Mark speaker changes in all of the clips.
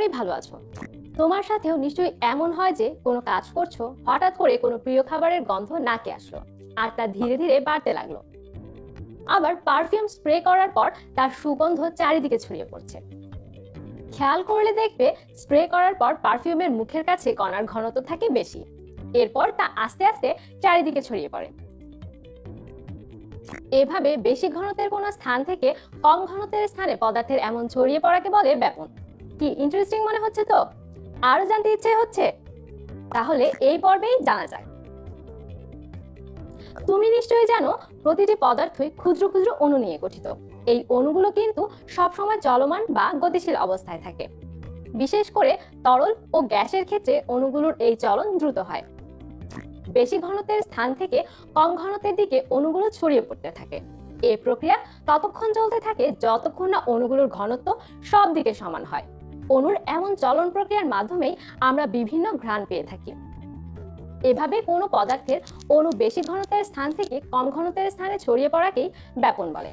Speaker 1: করি ভালো আছো। তোমার সাথেও নিশ্চয়ই এমন হয় যে, কোনো কাজ করছ, হঠাৎ করে কোনো প্রিয় খাবারের গন্ধ নাকে আসলো আর তা ধীরে ধীরে বাড়তে লাগল। আবার পারফিউম স্প্রে করার পর তার সুগন্ধ চারিদিকে ছড়িয়ে পড়ছে। খেয়াল করলে দেখবে, স্প্রে করার পর পারফিউমের মুখের কাছে কণার ঘনত্ব থাকে বেশি। এরপর তা আস্তে আস্তে চারিদিকে ছড়িয়ে পড়ে। এভাবে বেশি ঘনত্বের কোনো স্থান থেকে কম ঘনত্বের স্থানে পদার্থের এমন ছড়িয়ে পড়াকে বলে ব্যাপন। কি ইন্টারেস্টিং মনে হচ্ছে তো? আরও জানতে ইচ্ছে হচ্ছে? তাহলে এই পর্বেই জানা যাক। তুমি নিশ্চয়ই জানো, প্রতিটি পদার্থই ক্ষুদ্র ক্ষুদ্র অণু নিয়ে গঠিত। এই অণুগুলো কিন্তু সবসময় চলমান বা গতিশীল অবস্থায় থাকে। বিশেষ করে তরল ও গ্যাসের ক্ষেত্রে অণুগুলোর এই চলন দ্রুত হয়। বেশি ঘনত্বের স্থান থেকে কম ঘনত্বের দিকে অণুগুলো ছড়িয়ে পড়তে থাকে। এই প্রক্রিয়া ততক্ষণ চলতে থাকে যতক্ষণ না অণুগুলোর ঘনত্ব সব দিকে সমান হয়। অণুর এমন চলন প্রক্রিয়ার মাধ্যমেই আমরা বিভিন্ন ঘ্রাণ পেয়ে থাকি। এভাবে কোনো পদার্থের অণু বেশি ঘনত্বের স্থান থেকে কম ঘনত্বের স্থানে ছড়িয়ে পড়াকেই ব্যাপন বলে।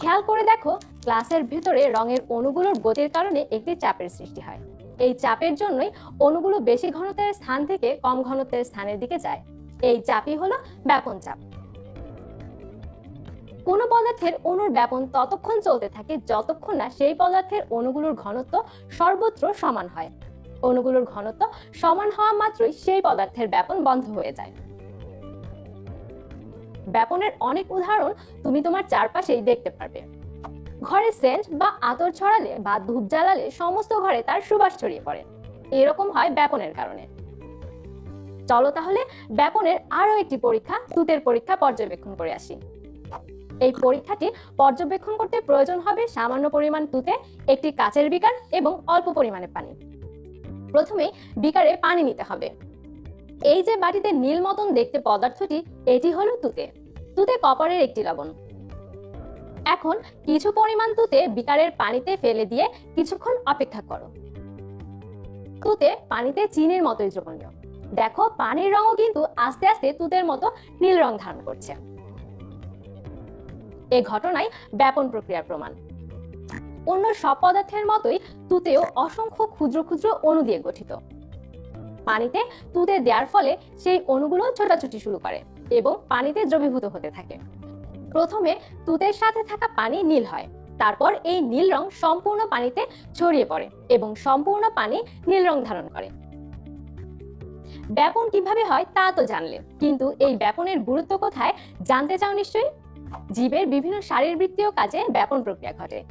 Speaker 1: খেয়াল করে দেখো, গ্লাসের ভিতরে রঙের অণুগুলোর গতির কারণে একটি চাপের সৃষ্টি হয়। এই চাপের জন্যই অণুগুলো বেশি ঘনত্বের স্থান থেকে কম ঘনত্বের স্থানের দিকে যায়। এই চাপই হলো ব্যাপন চাপ। কোনো পদার্থের অণুর ব্যাপন ততক্ষণ চলতে থাকে যতক্ষণ না সেই পদার্থের অণুগুলোর ঘনত্ব সর্বত্র সমান হয়। অণুগুলোর ঘনত্ব সমান হওয়া মাত্রই সেই পদার্থের ব্যাপন বন্ধ হয়ে যায়। ব্যাপনের অনেক উদাহরণ তুমি তোমার চারপাশেই দেখতে পারবে। ঘরে সেন্ট বা আতর ছড়ালে বা ধূপ জ্বালালে সমস্ত ঘরে তার সুবাস ছড়িয়ে পড়ে। এরকম হয় ব্যাপনের কারণে। চলো তাহলে ব্যাপনের আরও একটি পরীক্ষা তুতের পরীক্ষা পর্যবেক্ষণ করে আসি। এই পরীক্ষাটি পর্যবেক্ষণ করতে প্রয়োজন হবে সামান্য পরিমাণ তুতে, একটি কাচের বিকার এবং অল্প পরিমাণে পানি। প্রথমে বিকারে পানি নিতে হবে। এই যে বাটিতে নীল মতন দেখতে পদার্থটি, এটি হলো তুতে। তুতে কপারের একটি লবণ। এখন কিছু পরিমাণ তুতে বিকারের পানিতে ফেলে দিয়ে কিছুক্ষণ অপেক্ষা করো। তুতে পানিতে চিনির মতোই দ্রবণীয়। দেখো, পানির রঙও কিন্তু আস্তে আস্তে তুতের মতো নীল রং ধারণ করছে। এ ঘটনায় ব্যাপন প্রক্রিয়ার প্রমাণ। অন্য সব পদার্থের মতোই তুতেও অসংখ্য ক্ষুদ্র ক্ষুদ্র অণু দিয়ে গঠিত। পানিতে তুতে দেওয়ার ফলে সেই অণুগুলো ছোটাছুটি শুরু করে এবং পানিতে দ্রবীভূত হতে থাকে। প্রথমে তুতের সাথে থাকা পানি নীল হয়, তারপর এই নীল রং সম্পূর্ণ পানিতে ছড়িয়ে পড়ে এবং সম্পূর্ণ পানি নীল রং ধারণ করে। ব্যাপন কীভাবে হয় তা তো জানলে, কিন্তু এই ব্যাপনের গুরুত্ব কোথায় জানতে চাও নিশ্চয়ই? জীবের বিভিন্ন শারীরবৃত্তীয় কাজে ব্যাপন প্রক্রিয়া ঘটে।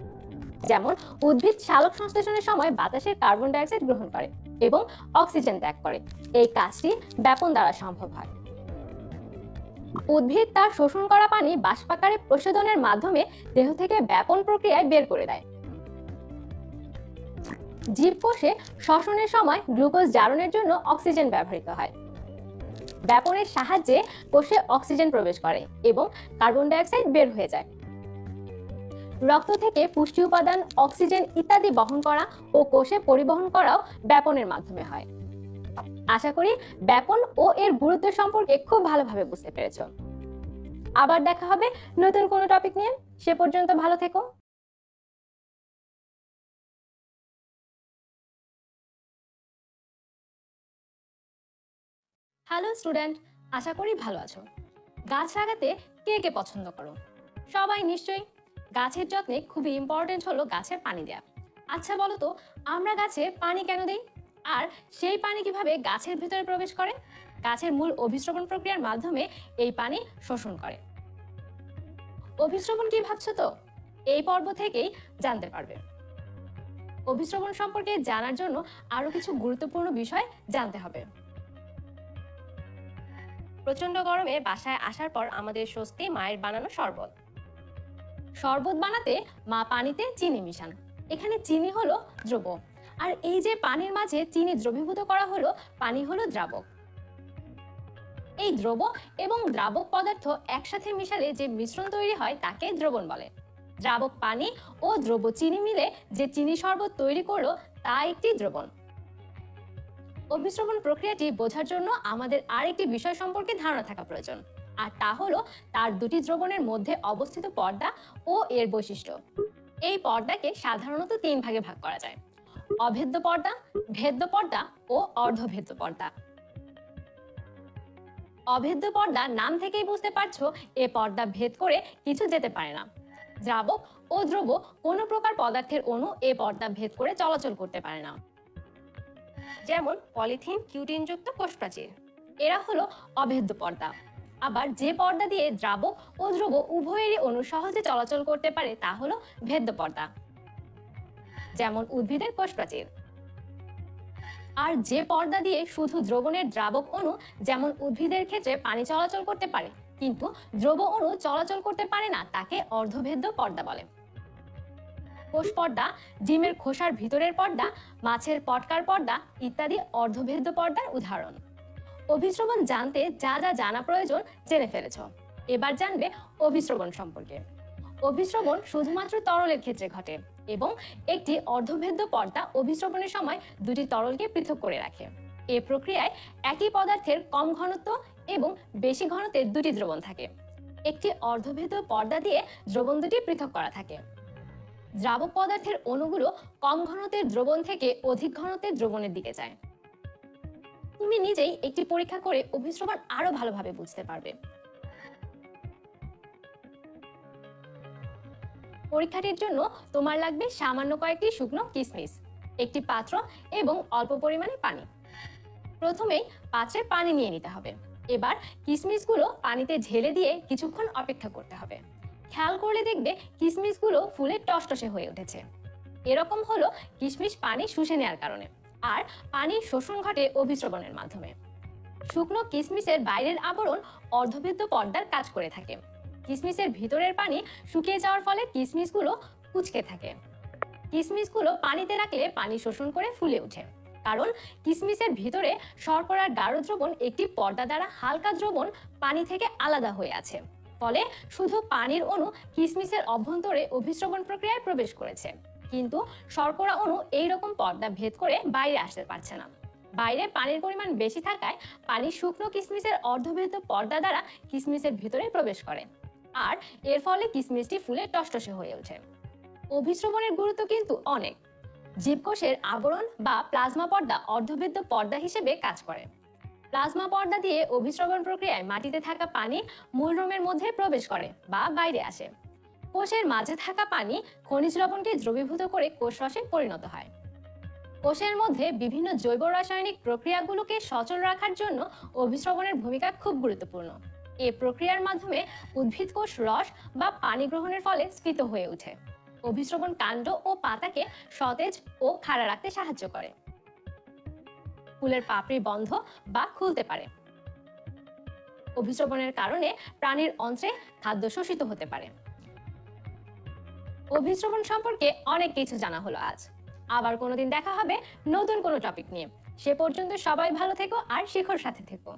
Speaker 1: যেমন, উদ্ভিদ শালক সংশ্লেষণের সময় বাতাসের কার্বন ডাইঅক্সাইড গ্রহণ করে এবং অক্সিজেন ত্যাগ করে। এই কাজটি ব্যাপন দ্বারা সম্ভব হয়। উদ্ভিদ তার শোষণ করা পানি বাষ্পাকারে প্রশোধনের মাধ্যমে দেহ থেকে ব্যাপন প্রক্রিয়ায় বের করে দেয়। জীবকোষে শ্বসনের সময় গ্লুকোজ জারণের জন্য অক্সিজেন ব্যবহৃত হয়। ব্যাপনের সাহায্যে কোষে অক্সিজেন প্রবেশ করে এবং কার্বন ডাইঅক্সাইড বের হয়ে যায়। রক্ত থেকে পুষ্টি উপাদান, অক্সিজেন ইত্যাদি বহন করা ও কোষে পরিবহন করাও ব্যাপনের মাধ্যমে হয়। আশা করি ব্যাপন ও এর গুরুত্ব সম্পর্কে খুব ভালোভাবে বুঝতে পেরেছ। আবার দেখা হবে নতুন কোনো টপিক নিয়ে। সে পর্যন্ত ভালো থেকো। হ্যালো স্টুডেন্ট আশা করি ভালো আছো। গাছ লাগাতে কে কে পছন্দ করো? সবাই নিশ্চয়ই। গাছের যত্নে খুবই ইম্পর্টেন্ট হলো গাছের পানি দেওয়া আচ্ছা বলো তো, আমরা গাছে পানি কেন দিই? আর সেই পানি কীভাবে গাছের ভিতরে প্রবেশ করে? গাছের মূল অভিশ্রবণ প্রক্রিয়ার মাধ্যমে এই পানি শোষণ করে। অভিশ্রবণ কি ভাবছ তো? এই পর্ব থেকেই জানতে পারবে। অভিশ্রবণ সম্পর্কে জানার জন্য আরও কিছু গুরুত্বপূর্ণ বিষয় জানতে হবে। প্রচণ্ড গরমে বাসায় আসার পর আমাদের স্বস্তি মায়ের বানানো শরবত। শরবত বানাতে মা পানিতে চিনি মিশান। এখানে চিনি হলো দ্রব আর এই যে পানির মাঝে চিনি দ্রবীভূত করা হলো, পানি হলো দ্রাবক। এই দ্রব এবং দ্রাবক পদার্থ একসাথে মিশালে যে মিশ্রণ তৈরি হয়, তাকে দ্রবণ বলে। দ্রাবক পানি ও দ্রব চিনি মিলে যে চিনি শরবত তৈরি করল, তা একটি দ্রবণ। অভিশ্রবণ প্রক্রিয়াটি বোঝার জন্য আমাদের আরেকটি বিষয় সম্পর্কে ধারণা থাকা প্রয়োজন। আর তা হলো তার দুটি দ্রবণের মধ্যে অবস্থিত পর্দা ও এর বৈশিষ্ট্য। এই পর্দাকে সাধারণত তিন ভাগে ভাগ করা যায়। অভেদ্য পর্দা, ভেদ্য পর্দা ও অর্ধভেদ্য পর্দা। অভেদ্য পর্দা নাম থেকেই বুঝতে পারছ, এ পর্দা ভেদ করে কিছু যেতে পারে না। দ্রাবক ও দ্রব কোনো প্রকার পদার্থের অণু এ পর্দা ভেদ করে চলাচল করতে পারে না। যেমন পলিথিন, কিউটিনযুক্ত কোষপ্রাচীর। এরা হলো অভেদ্য পর্দা। আবার যে পর্দা দিয়ে দ্রাবক ও দ্রব উভয়েরই অণু সহজে চলাচল করতে পারে তা হলো ভেদ্য পর্দা। যেমন উদ্ভিদের কোষপ্রাচীর। আর যে পর্দা দিয়ে শুধু দ্রবণের দ্রাবক অণু, যেমন উদ্ভিদের ক্ষেত্রে পানি চলাচল করতে পারে, কিন্তু দ্রব অণু চলাচল করতে পারে না, তাকে অর্ধভেদ্য পর্দা বলে। কোষ পর্দা ডিমের খোসার ভিতরের পর্দা, মাছের পটকার পর্দা ইত্যাদি অর্ধভেদ্য পর্দার উদাহরণ। অভিশ্রবণ জানতে যা যা জানা প্রয়োজন জেনে ফেলেছ। এবার জানবে অভিশ্রবণ সম্পর্কে। অভিশ্রবণ শুধুমাত্র তরলের ক্ষেত্রে ঘটে এবং একটি অর্ধভেদ্য পর্দা অভিশ্রবণের সময় দুটি তরলকে পৃথক করে রাখে। এ প্রক্রিয়ায় একই পদার্থের কম ঘনত্ব এবং বেশি ঘনত্বের দুটি দ্রবণ থাকে। একটি অর্ধভেদ্য পর্দা দিয়ে দ্রবণ দুটি পৃথক করা থাকে। দ্রাবক পদার্থের অণুগুলো কম ঘনত্বের দ্রবণ থেকে অধিক ঘনত্বের দ্রবণের দিকে যায়। তুমি নিজেই একটি পরীক্ষা করে অভিশ্রবণ আরও ভালোভাবে বুঝতে পারবে। পরীক্ষাটির জন্য তোমার লাগবে সামান্য কয়েকটি শুকনো কিশমিশ একটি পাত্র এবং অল্প পরিমাণে পানি। প্রথমেই পাত্রে পানি নিয়ে নিতে হবে। এবার কিশমিশগুলো পানিতে ঢেলে দিয়ে কিছুক্ষণ অপেক্ষা করতে হবে। খেয়াল করলে দেখবে কিশমিশগুলো ফুলে টসটসে হয়ে উঠেছে। এরকম হলো কিশমিশ পানি শুষে নেওয়ার কারণে আর পানি শোষণ ঘটে অভিশ্রবণের মাধ্যমে। শুকনো কিশমিশের বাইরের আবরণ অর্ধবৃত্ত পর্দার কাজ করে থাকে। কিশমিশের ভিতরের পানি শুকিয়ে যাওয়ার ফলে কিশমিশগুলো কুচকে থাকে। কিশমিশগুলো পানিতে রাখলে পানি শোষণ করে ফুলে ওঠে। কারণ কিশমিশের ভিতরে শর্করার গাঢ় দ্রবণ একটি পর্দা দ্বারা হালকা দ্রবণ পানি থেকে আলাদা হয়ে আছে। ফলে শুধু পানির অণু কিসমিসের অভ্যন্তরে অভিশ্রবণ প্রক্রিয়ায় প্রবেশ করেছে। কিন্তু শর্করা অণু এই রকম পর্দা ভেদ করে বাইরে আসতে পারছে না। বাইরে পানির পরিমাণ বেশি থাকায় পানি শুকনো কিসমিসের অর্ধভেদ পর্দা দ্বারা কিসমিসের ভিতরে প্রবেশ করে। আর এর ফলে কিসমিসটি ফুলে টসটসে হয়ে ওঠে। অভিশ্রবণের গুরুত্ব কিন্তু অনেক। জীবকোষের আবরণ বা প্লাজমা পর্দা অর্ধভেদ্য পর্দা হিসেবে কাজ করে। প্লাজমা পর্দা দিয়ে অভিশ্রবণ প্রক্রিয়ায় মাটিতে থাকা পানি মূল রোমের মধ্যে প্রবেশ করে বা বাইরে আসে। কোষের মাঝে থাকা পানি খনিজ লবণকে দ্রবীভূত করে কোষ রসে পরিণত হয়। কোষের মধ্যে বিভিন্ন জৈব রাসায়নিক প্রক্রিয়াগুলোকে সচল রাখার জন্য অভিশ্রবণের ভূমিকা খুব গুরুত্বপূর্ণ। এ প্রক্রিয়ার মাধ্যমে উদ্ভিদ কোষ রস বা পানি গ্রহণের ফলে স্ফীত হয়ে ওঠে। অভিশ্রবণ কাণ্ড ও পাতাকে সতেজ ও খাড়া রাখতে সাহায্য করে। ফুলের পাপড়ি বন্ধ বা খুলতে পারে। অভিশ্রবণের কারণে প্রাণীর অন্ত্রে খাদ্য শোষিত হতে পারে। অভিশ্রবণ সম্পর্কে অনেক কিছু জানা হলো আজ। আবার কোনোদিন দেখা হবে নতুন কোনো টপিক নিয়ে। সে পর্যন্ত সবাই ভালো থেকো আর শিখর সাথে থেকো।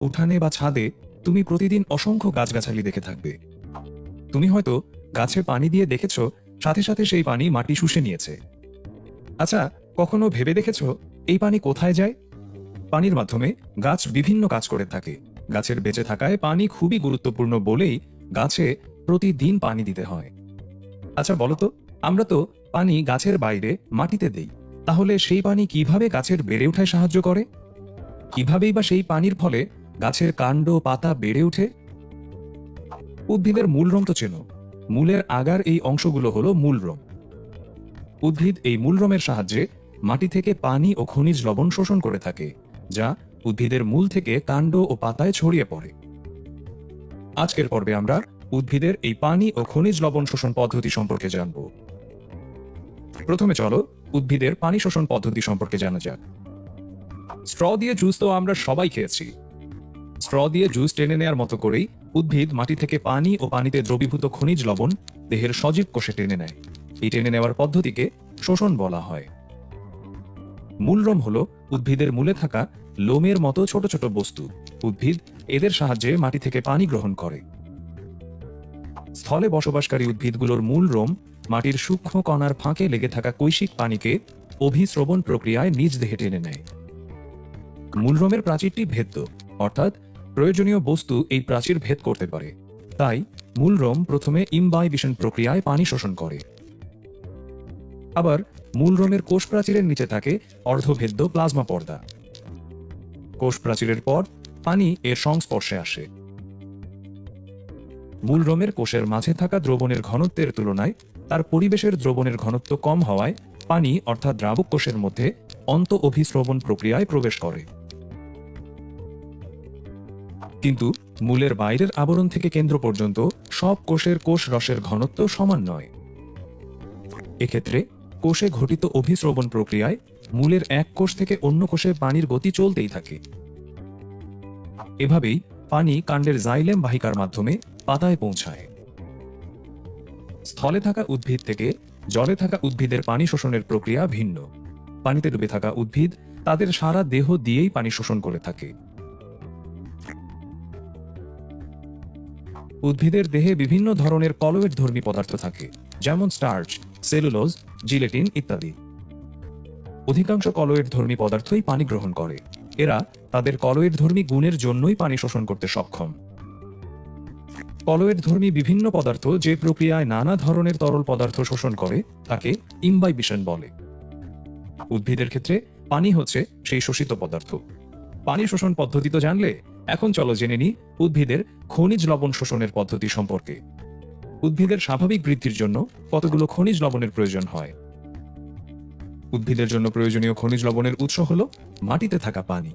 Speaker 2: উঠানে বা ছাদে তুমি প্রতিদিন অসংখ্য গাছগাছালি দেখে থাকবে। তুমি হয়তো গাছে পানি দিয়ে দেখেছ সাথে সাথে সেই পানি মাটি শুষে নিয়েছে। আচ্ছা কখনো ভেবে দেখেছ এই পানি কোথায় যায়? পানির মাধ্যমে গাছ বিভিন্ন কাজ করে থাকে। গাছের বেঁচে থাকায় পানি খুবই গুরুত্বপূর্ণ বলেই গাছে প্রতিদিন পানি দিতে হয়। আচ্ছা বলতো আমরা তো পানি গাছের বাইরে মাটিতে দেই। তাহলে সেই পানি কীভাবে গাছের বেড়ে ওঠায় সাহায্য করে? কিভাবেই বা সেই পানির ফলে গাছের কাণ্ড পাতা বেড়ে ওঠে? উদ্ভিদের মূল রং তো চেনো। মূলের আগার এই অংশগুলো হলো মূলরম উদ্ভিদ এই মূল মূলরমের সাহায্যে মাটি থেকে পানি ও খনিজ লবণ শোষণ করে থাকে, যা উদ্ভিদের মূল থেকে কাণ্ড ও পাতায় ছড়িয়ে পড়ে। আজকের পর্বে আমরা উদ্ভিদের এই পানি ও খনিজ লবণ শোষণ পদ্ধতি সম্পর্কে জানব। প্রথমে চলো উদ্ভিদের পানি শোষণ পদ্ধতি সম্পর্কে জানা যাক। স্ট্র দিয়ে জুস তো আমরা সবাই খেয়েছি। স্ট্র দিয়ে জুস টেনে নেয়ার মতো করেই উদ্ভিদ মাটি থেকে পানি ও পানিতে দ্রবীভূত খনিজ লবণ দেহের সজীব কোষে টেনে নেয়। এই টেনে নেওয়ার পদ্ধতিকে শোষণ বলা হয়। মূলরম হলো উদ্ভিদের মূলে থাকা লোমের মতো ছোট ছোট বস্তু। উদ্ভিদ এদের সাহায্যে মাটি থেকে পানি গ্রহণ করে। স্থলে বসবাসকারী উদ্ভিদগুলোর মূল রোম মাটির সূক্ষ্ম কণার ফাঁকে লেগে থাকা কৈশিক পানিকে অভিশ্রবণ প্রক্রিয়ায় নিজ দেহে টেনে নেয়। মূলরোমের প্রাচীরটি ভেদ্য, অর্থাৎ প্রয়োজনীয় বস্তু এই প্রাচীর ভেদ করতে পারে। তাই মূল রোম প্রথমে ইমবাইবিশন প্রক্রিয়ায় পানি শোষণ করে। আবার মূলরোমের কোষ প্রাচীরের নিচে থাকে অর্ধভেদ্য প্লাজমা পর্দা। কোষ প্রাচীরের পর পানি এর সংস্পর্শে আসে। মূল রোমের কোষের মাঝে থাকা দ্রবণের ঘনত্বের তুলনায় তার পরিবেশের দ্রবণের ঘনত্ব কম হওয়ায় পানি অর্থাৎ দ্রাবক কোষের মধ্যে অন্ত অভিস্রবণ প্রক্রিয়ায় প্রবেশ করে। কিন্তু মূলের বাইরের আবরণ থেকে কেন্দ্র পর্যন্ত সব কোষের কোষ রসের ঘনত্ব সমান নয়। এক্ষেত্রে কোষে ঘটিত অভিস্রবণ প্রক্রিয়ায় মূলের এক কোষ থেকে অন্য কোষে পানির গতি চলতেই থাকে। এভাবেই পানি কাণ্ডের জাইলেম বাহিকার মাধ্যমে পাতায় পৌঁছায়। স্থলে থাকা উদ্ভিদ থেকে জলে থাকা উদ্ভিদের পানি শোষণের প্রক্রিয়া ভিন্ন। পানিতে ডুবে থাকা উদ্ভিদ তাদের সারা দেহ দিয়েই পানি শোষণ করে থাকে। উদ্ভিদের দেহে বিভিন্ন ধরনের কলোয়েড ধর্মী পদার্থ থাকে, যেমন স্টার্চ, সেলুলোজ, জিলেটিন ইত্যাদি। অধিকাংশ কলোয়েড ধর্মী পদার্থই পানি গ্রহণ করে। এরা তাদের কলোয়েড ধর্মী গুণের জন্যই পানি শোষণ করতে সক্ষম। কলোয়েড ধর্মী বিভিন্ন পদার্থ যে প্রক্রিয়ায় নানা ধরনের তরল পদার্থ শোষণ করে, তাকে ইমবাইবিশন বলে। উদ্ভিদের ক্ষেত্রে পানি হচ্ছে সেই শোষিত পদার্থ। পানি শোষণ পদ্ধতি তো জানলে? এখন চলো জেনে নিই উদ্ভিদের খনিজ লবণ শোষণের পদ্ধতি সম্পর্কে। উদ্ভিদের স্বাভাবিক বৃদ্ধির জন্য কতগুলো খনিজ লবণের প্রয়োজন হয়? উদ্ভিদের জন্য প্রয়োজনীয় খনিজ লবণের উৎস হল মাটিতে থাকা পানি।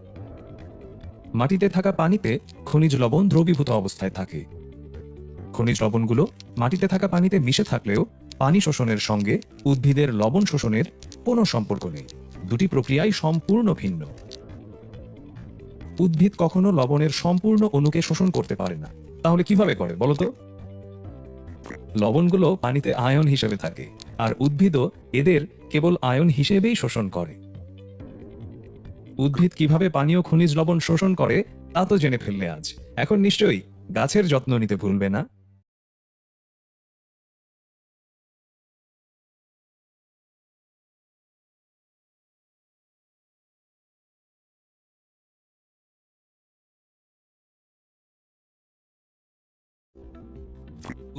Speaker 2: মাটিতে থাকা পানিতে খনিজ লবণ দ্রবীভূত অবস্থায় থাকে। খনিজ লবণগুলো মাটিতে থাকা পানিতে মিশে থাকলেও পানি শোষণের সঙ্গে উদ্ভিদের লবণ শোষণের কোনো সম্পর্ক নেই। দুটি প্রক্রিয়াই সম্পূর্ণ ভিন্ন। উদ্ভিদ কখনো লবণের সম্পূর্ণ অণুকে শোষণ করতে পারে না। তাহলে কীভাবে করে বলতো লবণগুলো পানিতে আয়ন হিসেবে থাকে, আর উদ্ভিদও এদের কেবল আয়ন হিসেবেই শোষণ করে। উদ্ভিদ কীভাবে পানীয় খনিজ লবণ শোষণ করে, তা তো জেনে ফেললে আজ। এখন নিশ্চয়ই গাছের যত্ন নিতে ভুলবে না।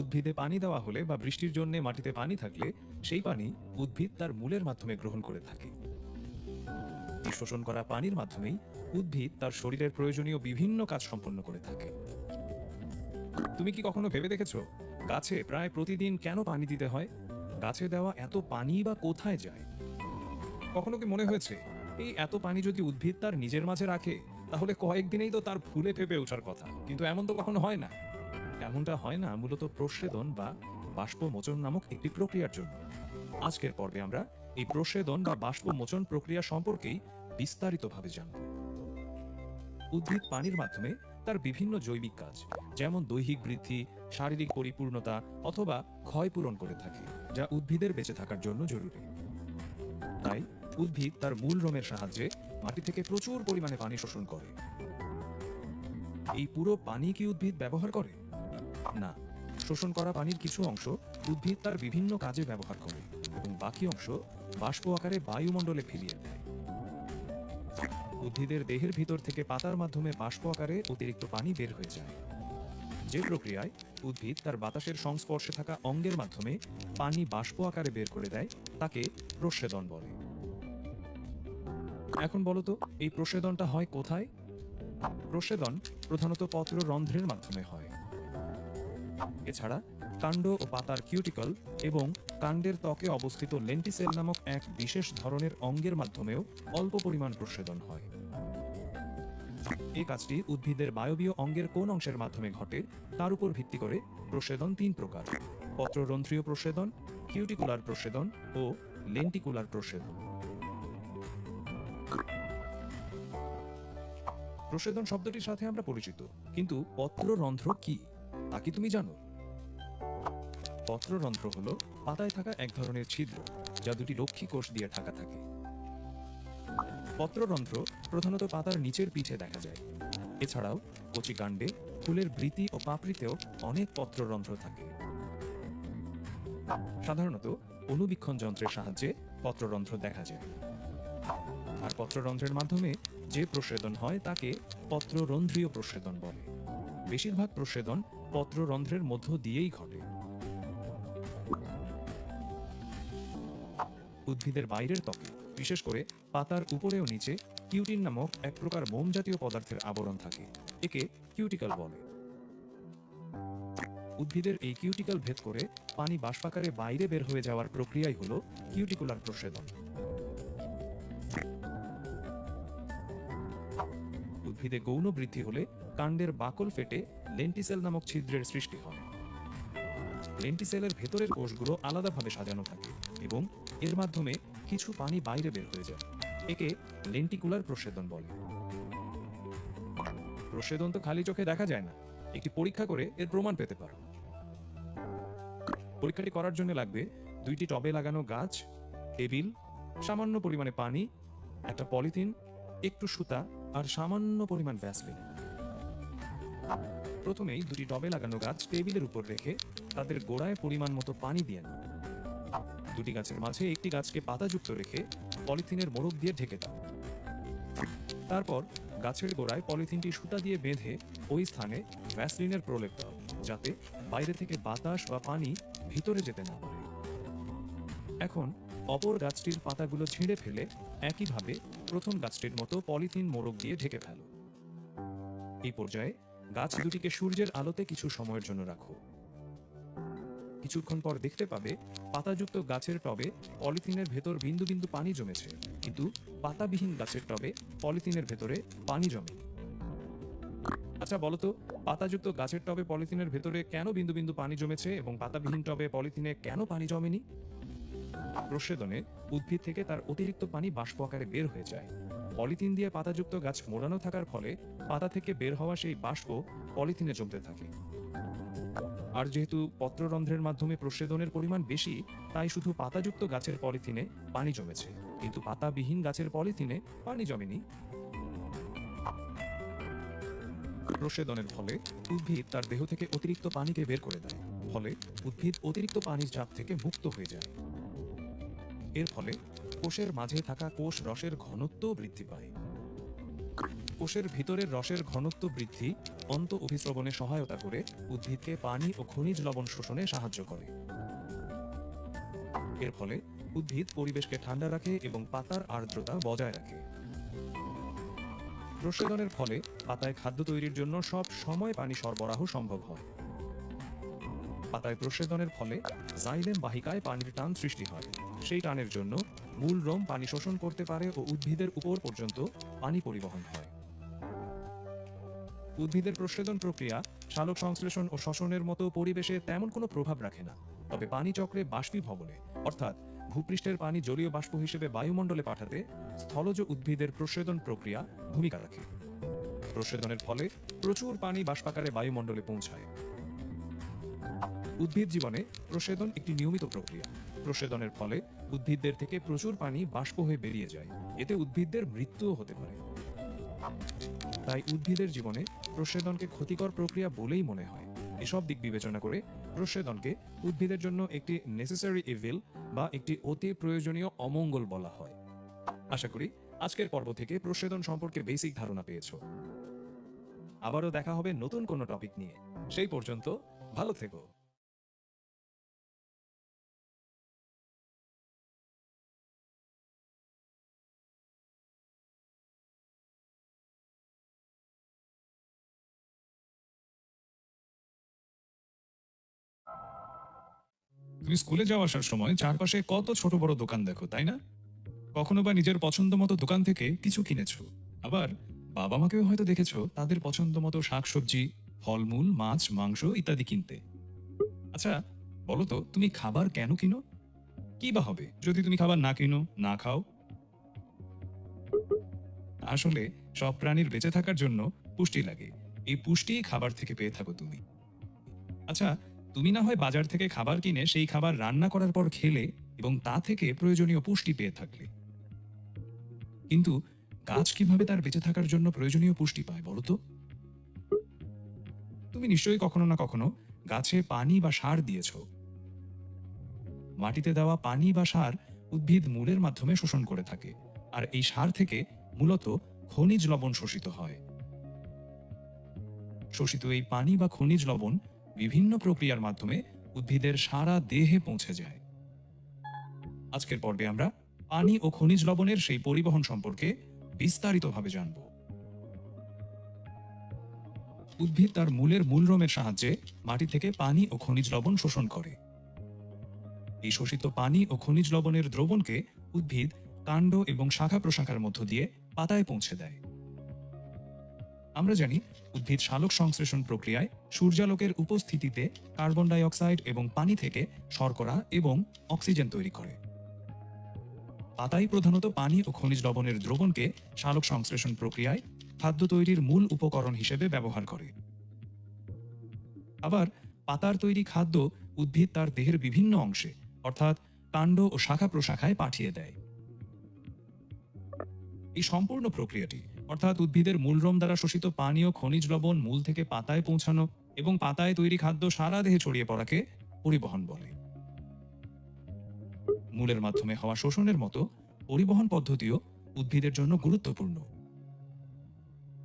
Speaker 2: উদ্ভিদে পানি দেওয়া হলে বা বৃষ্টির জন্য মাটিতে পানি থাকলে সেই পানি উদ্ভিদ তার মূলের মাধ্যমে গ্রহণ করে থাকে। শোষণ করা পানির মাধ্যমেই উদ্ভিদ তার শরীরের প্রয়োজনীয় বিভিন্ন কাজ সম্পন্ন করে থাকে। তুমি কি কখনো ভেবে দেখেছ, গাছে প্রায় প্রতিদিন কেন পানি দিতে হয়? গাছে দেওয়া এত পানি বা কোথায় যায়? কখনো কি মনে হয়েছে, এই এত পানি যদি উদ্ভিদ তার নিজের মাঝে রাখে, তাহলে কয়েকদিনেই তো তার ফুলে ফেপে ওঠার কথা। কিন্তু এমন তো কখনো হয় না। এমনটা হয় না, মূলত প্রস্বেদন বা বাষ্পমোচন নামক একটি প্রক্রিয়ার জন্য। আজকের পর্বে আমরা এই প্রস্বেদন বা বাষ্পমোচন প্রক্রিয়া সম্পর্কেই বিস্তারিতভাবে জানব। উদ্ভিদ পানির মাধ্যমে তার বিভিন্ন জৈবিক কাজ, যেমন দৈহিক বৃদ্ধি, শারীরিক পরিপূর্ণতা অথবা ক্ষয় পূরণ করে থাকে, যা উদ্ভিদের বেঁচে থাকার জন্য জরুরি। তাই উদ্ভিদ তার মূল রোমের সাহায্যে মাটি থেকে প্রচুর পরিমাণে পানি শোষণ করে। এই পুরো পানি কি উদ্ভিদ ব্যবহার করে? না। শোষণ করা পানির কিছু অংশ উদ্ভিদ তার বিভিন্ন কাজে ব্যবহার করে এবং বাকি অংশ বাষ্প আকারে বায়ুমণ্ডলে ফিরিয়ে দেয়। উদ্ভিদের দেহের ভিতর থেকে পাতার মাধ্যমে বাষ্প আকারে অতিরিক্ত পানি বের হয়ে যায়। যে প্রক্রিয়ায় উদ্ভিদ তার বাতাসের সংস্পর্শে থাকা অঙ্গের মাধ্যমে পানি বাষ্প আকারে বের করে দেয়, তাকে প্রস্বেদন বলে। এখন বলতো এই প্রসেদনটা হয় কোথায়? প্রসেদন প্রধানত পত্র রন্ধ্রের মাধ্যমে হয়। এছাড়া কাণ্ড ও পাতার কিউটিকল এবং কাণ্ডের ত্বকে অবস্থিত লেন্টিসেল নামক এক বিশেষ ধরনের অঙ্গের মাধ্যমেও অল্প পরিমাণ প্রসেদন হয়। এই কাজটি উদ্ভিদের বায়বীয় অঙ্গের কোন অংশের মাধ্যমে ঘটে তার উপর ভিত্তি করে প্রসেদন তিন প্রকার। পত্ররন্ধ্রীয় প্রসেদন কিউটিকুলার প্রসেদন ও লেন্টিকুলার প্রসেদন প্রসেদন শব্দটির সাথে আমরা পরিচিত, কিন্তু পত্ররন্ধ্র কি? তা কি তুমি জানো? পত্ররন্ধ্র হলো পাতায় থাকা এক ধরনের ছিদ্র, যা দুটি রক্ষী কোষ দিয়ে ঢাকা থাকে। পত্ররন্ধ্র প্রধানত পাতার নিচের পিঠে দেখা যায়। এছাড়াও কচি কাণ্ডে ফুলের বৃতি ও পাপড়িতেও অনেক পত্ররন্ধ্র থাকে। সাধারণত অনুবীক্ষণ যন্ত্রের সাহায্যে পত্ররন্ধ্র দেখা যায়। আর পত্ররন্ধ্রের মাধ্যমে যে প্রসেদন হয় তাকে পত্ররন্ধ্রীয় প্রস্বেদন বলে। বেশিরভাগ প্রসেদন পত্ররন্ধ্রের মধ্য দিয়েই ঘটে। উদ্ভিদের বাইরের ত্বকে, বিশেষ করে পাতার উপরে ও নিচে কিউটিন নামক এক প্রকার মোম জাতীয় পদার্থের আবরণ থাকে, একে কিউটিকল বলে। উদ্ভিদের এই কিউটিকল ভেদ করে পানি বাষ্পাকারে বাইরে বের হয়ে যাওয়ার প্রক্রিয়াই হলো কিউটিকুলার প্রসেদন উদ্ভিদে গৌণ বৃদ্ধি হলে কাণ্ডের বাকল ফেটে লেন্টিসেল নামক ছিদ্রের সৃষ্টি হয়। লেন্টিসেলের ভেতরের কোষগুলো আলাদাভাবে সাজানো থাকে এবং এর মাধ্যমে কিছু পানি বাইরে বের হয়ে যায়, একে লেন্টিকুলার প্রসেদন বলে। প্রসেদন তো খালি চোখে দেখা যায় না, একটি পরীক্ষা করে এর প্রমাণ পেতে পারো। পরীক্ষাটি করার জন্য লাগবে দুইটি টবে লাগানো গাছ, টেবিল, সামান্য পরিমাণে পানি, একটা পলিথিন, একটু সুতা আর সামান্য পরিমাণ ভ্যাসলিন প্রথমেই দুটি টবে লাগানো গাছ টেবিলের উপর রেখে তাদের গোড়ায় পরিমাণ মতো পানি দিয়ে নাও। দুটি গাছের মাঝে একটি গাছকে পাতাযুক্ত রেখে পলিথিনের মোড়ক দিয়ে ঢেকে দাও। তারপর গাছের গোড়ায় পলিথিনটি সুতা দিয়ে বেঁধে ওই স্থানে ভ্যাসলিনের প্রলেপ দাও, যাতে বাইরে থেকে বাতাস বা পানি ভিতরে যেতে না পারে। এখন অপর গাছটির পাতাগুলো ছিঁড়ে ফেলে একইভাবে প্রথম গাছটির মতো পলিথিন মোড়ক দিয়ে ঢেকে ফেলো। এই পর্যায়ে গাছ দুটিকে সূর্যের আলোতে কিছু সময়ের জন্য রাখো। কিছুক্ষণ পর দেখতে পাবে পাতাযুক্ত গাছের টবে পলিথিনের ভেতর বিন্দু বিন্দু পানি জমেছে, কিন্তু পাতাবিহীন গাছের টবে পলিথিনের ভেতরে পানি জমে। আচ্ছা বলতো পাতাযুক্ত গাছের টবে পলিথিনের ভেতরে কেন বিন্দু বিন্দু পানি জমেছে এবং পাতাবিহীন টবে পলিথিনে কেন পানি জমেনি? প্রসেদনে উদ্ভিদ থেকে তার অতিরিক্ত পানি বাষ্প আকারে বের হয়ে যায়। পলিথিন দিয়ে পাতাযুক্ত গাছ মোড়ানো থাকার ফলে পাতা থেকে বের হওয়া সেই বাষ্প পলিথিনে জমতে থাকে। আর যেহেতু পত্ররন্ধ্রের মাধ্যমে প্রসেদনের পরিমাণ বেশি, তাই শুধু পাতাযুক্ত গাছের পলিথিনে পানি জমেছে। কিন্তু পাতাবিহীন গাছের পলিথিনে পানি জমেনি। প্রসেদনের ফলে উদ্ভিদ তার দেহ থেকে অতিরিক্ত পানিকে বের করে দেয়। ফলে উদ্ভিদ অতিরিক্ত পানির চাপ থেকে মুক্ত হয়ে যায়। এর ফলে কোষের মাঝে থাকা কোষ রসের ঘনত্ব বৃদ্ধি পায়। কোষের ভিতরের রসের ঘনত্ব বৃদ্ধি অন্ত অভিস্রবণে সহায়তা করে উদ্ভিদকে পানি ও খনিজ লবণ শোষণে সাহায্য করে। এর ফলে উদ্ভিদ পরিবেশকে ঠান্ডা রাখে এবং পাতার আর্দ্রতা বজায় রাখে। প্রসেদনের ফলে পাতায় খাদ্য তৈরির জন্য সব সময় পানি সরবরাহ সম্ভব হয়। পাতায় প্রসেদনের ফলে জাইলেম বাহিকায় পানির টান সৃষ্টি হয়। সেই টানের জন্য মূল রোম পানি শোষণ করতে পারে ও উদ্ভিদের উপর পর্যন্ত পানি পরিবহন হয়। উদ্ভিদের প্রসেদন প্রক্রিয়া সালোক সংশ্লেষণ ও শ্বসনের মতো পরিবেশে তেমন কোনো প্রভাব রাখে না। তবে পানি চক্রে বাষ্পীভবনে, অর্থাৎ ভূপৃষ্ঠের পানি জলীয় বাষ্প হিসেবে বায়ুমণ্ডলে পাঠাতে স্থলজ উদ্ভিদের প্রসেদন প্রক্রিয়া ভূমিকা রাখে। প্রসেদনের ফলে প্রচুর পানি বাষ্পাকারে বায়ুমণ্ডলে পৌঁছায়। উদ্ভিদ জীবনে প্রসেদন একটি নিয়মিত প্রক্রিয়া। প্রসেদনের ফলে উদ্ভিদদের থেকে প্রচুর পানি বাষ্প হয়ে বেরিয়ে যায়। এতে উদ্ভিদদের মৃত্যুও হতে পারে। তাই উদ্ভিদের জীবনে প্রসেদনকে ক্ষতিকর প্রক্রিয়া বলেই মনে হয়। এসব দিক বিবেচনা করে প্রসেদনকে উদ্ভিদের জন্য একটি নেসেসারি ইভিল বা একটি অতি প্রয়োজনীয় অমঙ্গল বলা হয়। আশা করি আজকের পর্ব থেকে প্রসেদন সম্পর্কে বেসিক ধারণা পেয়েছ। আবারও দেখা হবে নতুন কোনো টপিক নিয়ে। সেই পর্যন্ত ভালো থেকো। তুমি স্কুলে যাওয়া আসার সময় চারপাশে কত ছোট বড় দোকান দেখো, তাই না? কখনো বা নিজের পছন্দ মতো দোকান থেকে কিছু কিনেছো। আবার বাবা মাকেও হয়তো দেখেছ, তাদের পছন্দ মতো শাকসবজি ফলমূল, মাছ, মাংস ইত্যাদি কিনতে। আচ্ছা বলো তো তুমি খাবার কেন কিনো? কি বা হবে? যদি তুমি খাবার না কিনো, না খাও? আসলে, সব প্রাণীর বেঁচে থাকার জন্য পুষ্টি লাগে। এই পুষ্টি খাবার থেকে পেয়ে থাকো তুমি। আচ্ছা তুমি না হয় বাজার থেকে খাবার কিনে সেই খাবার রান্না করার পর খেলে এবং তা থেকে প্রয়োজনীয় পুষ্টি পেয়ে থাকলে। কিন্তু গাছ কীভাবে তার বেঁচে থাকার জন্য প্রয়োজনীয় পুষ্টি পায় বলো তো তুমি নিশ্চয়ই কখনো না কখনো গাছে পানি বা সার দিয়েছ। মাটিতে দেওয়া পানি বা সার উদ্ভিদ মূলের মাধ্যমে শোষণ করে থাকে, আর এই সার থেকে মূলত খনিজ লবণ শোষিত হয়। শোষিত এই পানি বা খনিজ লবণ বিভিন্ন প্রক্রিয়ার মাধ্যমে উদ্ভিদের সারা দেহে পৌঁছে যায়। আজকের পর্বে আমরা পানি ও খনিজ লবণের সেই পরিবহন সম্পর্কে বিস্তারিতভাবে জানব। উদ্ভিদ তার মূলের মূলরোমের সাহায্যে মাটি থেকে পানি ও খনিজ লবণ শোষণ করে। এই শোষিত পানি ও খনিজ লবণের দ্রবণকে উদ্ভিদ, কাণ্ড এবং শাখা প্রশাখার মধ্য দিয়ে পাতায় পৌঁছে দেয়। আমরা জানি, উদ্ভিদ সালোক সংশ্লেষণ প্রক্রিয়ায় সূর্যালোকের উপস্থিতিতে কার্বন ডাই অক্সাইড এবং পানি থেকে শর্করা এবং অক্সিজেন তৈরি করে। পাতাই প্রধানত পানি ও খনিজ লবণের দ্রবণকে সালোক সংশ্লেষণ প্রক্রিয়ায় খাদ্য তৈরির মূল উপকরণ হিসেবে ব্যবহার করে। আবার পাতার তৈরি খাদ্য উদ্ভিদ তার দেহের বিভিন্ন অংশে, অর্থাৎ কাণ্ড ও শাখা প্রশাখায় পাঠিয়ে দেয়। এই সম্পূর্ণ প্রক্রিয়াটি, অর্থাৎ উদ্ভিদের মূলরোম দ্বারা শোষিত পানীয়, খনিজ লবণ, মূল থেকে পাতায় পৌঁছানো এবং পাতায় তৈরি খাদ্য সারা দেহে ছড়িয়ে পড়াকে পরিবহন বলে। মূলের মাধ্যমে হওয়া শোষণের মতো পরিবহন পদ্ধতিও উদ্ভিদের জন্য গুরুত্বপূর্ণ।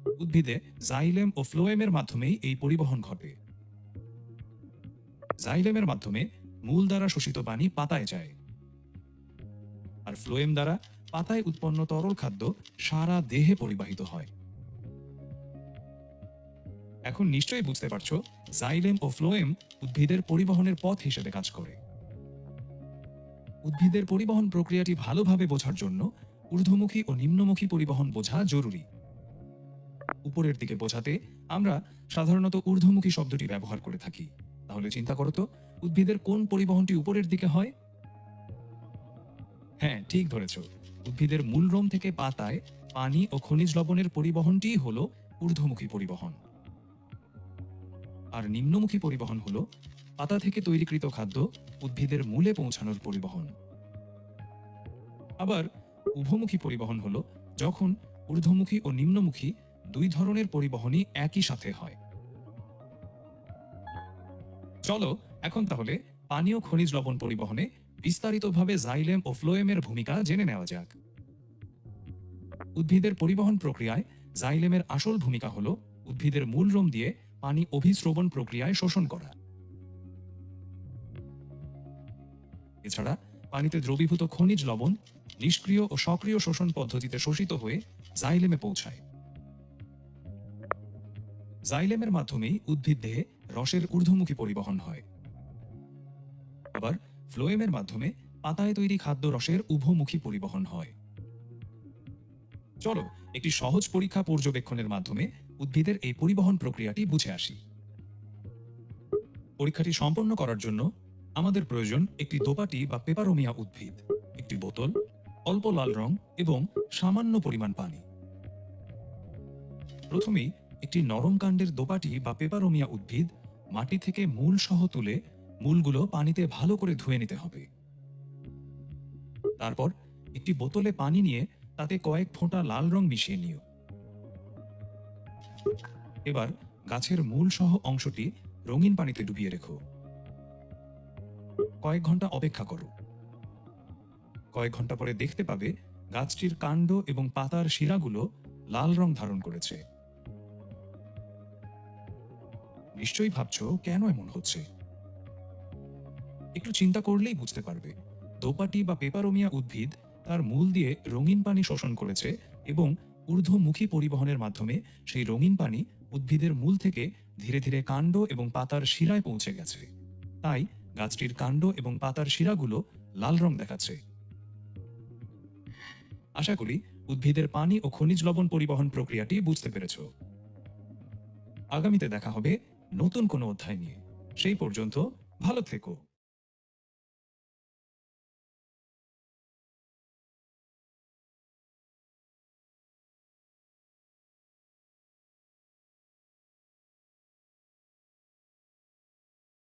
Speaker 2: উদ্ভিদে জাইলেম ও ফ্লোয়েমের মাধ্যমেই এই পরিবহন ঘটে। জাইলেমের মাধ্যমে মূল দ্বারা শোষিত পানি পাতায় যায়। আর ফ্লোয়েম দ্বারা পাতায় উৎপন্ন তরল খাদ্য সারা দেহে পরিবাহিত হয়। এখন নিশ্চয়ই বুঝতে পারছ, জাইলেম ও ফ্লোয়েম উদ্ভিদের পরিবহনের পথ হিসেবে কাজ করে। উদ্ভিদের পরিবহন প্রক্রিয়াটি ভালোভাবে বোঝার জন্য ঊর্ধ্বমুখী ও নিম্নমুখী পরিবহন বোঝা জরুরি। উপরের দিকে বোঝাতে আমরা সাধারণত ঊর্ধ্বমুখী শব্দটি ব্যবহার করে থাকি। তাহলে চিন্তা করো তো, উদ্ভিদের কোন পরিবহনটি উপরের দিকে হয়? হ্যাঁ ঠিক ধরেছ। উদ্ভিদের মূলরোম থেকে পাতায় পানি ও খনিজ লবণের পরিবহনটিই হলো ঊর্ধ্বমুখী পরিবহন। আর নিম্নমুখী পরিবহন হলো পাতা থেকে তৈরিকৃত খাদ্য উদ্ভিদের মূলে পৌঁছানোর পরিবহন। আবার উভমুখী পরিবহন হলো যখন ঊর্ধ্বমুখী ও নিম্নমুখী দুই ধরনের পরিবহনই একই সাথে হয়। চলো, এখন তাহলে পানীয় খনিজ লবণ পরিবহনে বিস্তারিতভাবে জাইলেম ও ফ্লোয়েমের ভূমিকা জেনে নেওয়া যাক। উদ্ভিদের পরিবহন প্রক্রিয়ায় জাইলেমের আসল ভূমিকা হল উদ্ভিদের মূল রোম দিয়ে পানি অভিস্রবণ প্রক্রিয়ায় শোষণ করা। এছাড়া পানিতে দ্রবীভূত খনিজ লবণ নিষ্ক্রিয় ও সক্রিয় শোষণ পদ্ধতিতে শোষিত হয়ে জাইলেমে পৌঁছায়। জাইলেমের মাধ্যমেই উদ্ভিদ দেহে রসের ঊর্ধ্বমুখী পরিবহন হয়। আবার ফ্লোয়েমের মাধ্যমে পাতায় তৈরি খাদ্য রসের উভমুখী পরিবহন হয়। চলো একটি সহজ পরীক্ষা পর্যবেক্ষণের মাধ্যমে উদ্ভিদের এই পরিবহন প্রক্রিয়াটি বুঝে আসি। পরীক্ষাটি সম্পন্ন করার জন্য আমাদের প্রয়োজন একটি দোপাটি বা পেপারোমিয়া উদ্ভিদ, একটি বোতল, অল্প লাল রং এবং সামান্য পরিমাণ পানি। প্রথমেই একটি নরম কাণ্ডের দোপাটি বা পেপারোমিয়া উদ্ভিদ মাটি থেকে মূল সহ তুলে মূলগুলো পানিতে ভালো করে ধুয়ে নিতে হবে। তারপর একটি বোতলে পানি নিয়ে তাতে কয়েক ফোঁটা লাল রং মিশিয়ে নিও। এবার গাছের মূল সহ অংশটি রঙিন পানিতে ডুবিয়ে রেখো। কয়েক ঘণ্টা অপেক্ষা করো। কয়েক ঘণ্টা পরে দেখতে পাবে গাছটির কাণ্ড এবং পাতার শিরাগুলো লাল রং ধারণ করেছে। নিশ্চয়ই ভাবছ কেন এমন হচ্ছে? একটু চিন্তা করলেই বুঝতে পারবে। দোপাটি বা পেপারোমিয়া উদ্ভিদ তার মূল দিয়ে রঙিন পানি শোষণ করেছে এবং ঊর্ধ্বমুখী পরিবহনের মাধ্যমে সেই রঙিন পানি উদ্ভিদের মূল থেকে ধীরে ধীরে কাণ্ড এবং পাতার শিরায় পৌঁছে গেছে। তাই গাছটির কাণ্ড এবং পাতার শিরাগুলো লাল রং দেখাচ্ছে। আশা করি উদ্ভিদের পানি ও খনিজ লবণ পরিবহন প্রক্রিয়াটি বুঝতে পেরেছ। আগামীতে দেখা হবে নতুন কোনো অধ্যায় নিয়ে। সেই পর্যন্ত ভালো থেকো।